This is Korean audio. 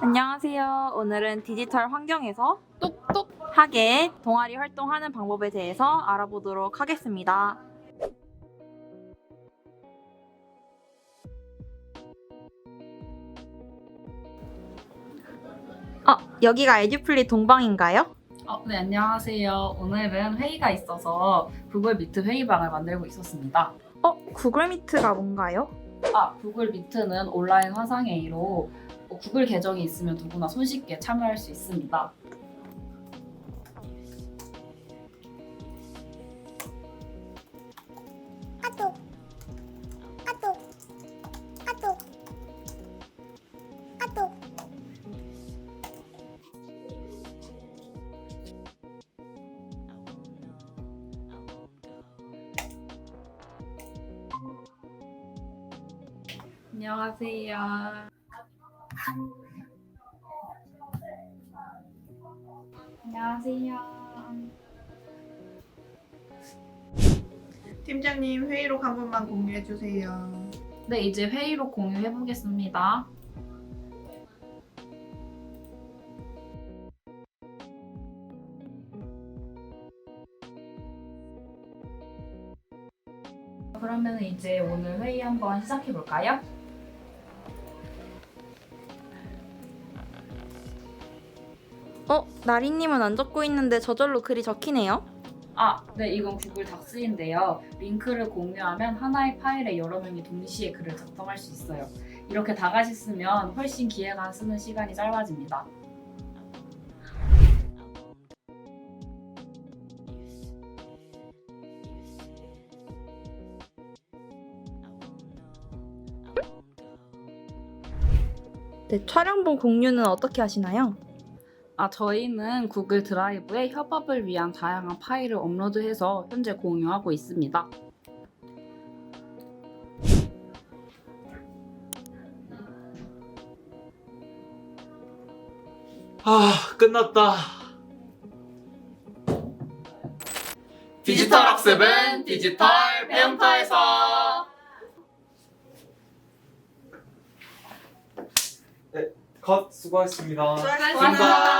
안녕하세요. 오늘은 디지털 환경에서 똑똑하게 동아리 활동하는 방법에 대해서 알아보도록 하겠습니다. 어, 여기가 에듀플리 동방인가요? 어, 네, 안녕하세요. 오늘은 회의가 있어서 구글 미트 회의방을 만들고 있었습니다. 어, 구글 미트가 뭔가요? 아, 구글 미트는 온라인 화상 회의로 구글 계정이 있으면 누구나 손쉽게 참여할 수 있습니다. 안녕하세요. 안녕하세요. 팀장님 회의록 한 번만 공유해 주세요. 네, 이제 회의로 공유해 보겠습니다. 그러면 이제 오늘 회의 한번 시작해 볼까요? 어, 나리님은 안 적고 있는데 저절로 글이 적히네요. 아, 네, 이건 구글 닥스인데요. 링크를 공유하면 하나의 파일에 여러 명이 동시에 글을 작성할 수 있어요. 이렇게 다 같이 쓰면 훨씬 기획안 쓰는 시간이 짧아집니다. 네, 촬영본 공유는 어떻게 하시나요? 아, 저희는 구글 드라이브에 협업을 위한 다양한 파일을 업로드해서 현재 공유하고 있습니다. 아, 끝났다. 디지털 학습은 디지털 배움터에서. 네, 컷 수고하셨습니다. 수고하셨습니다.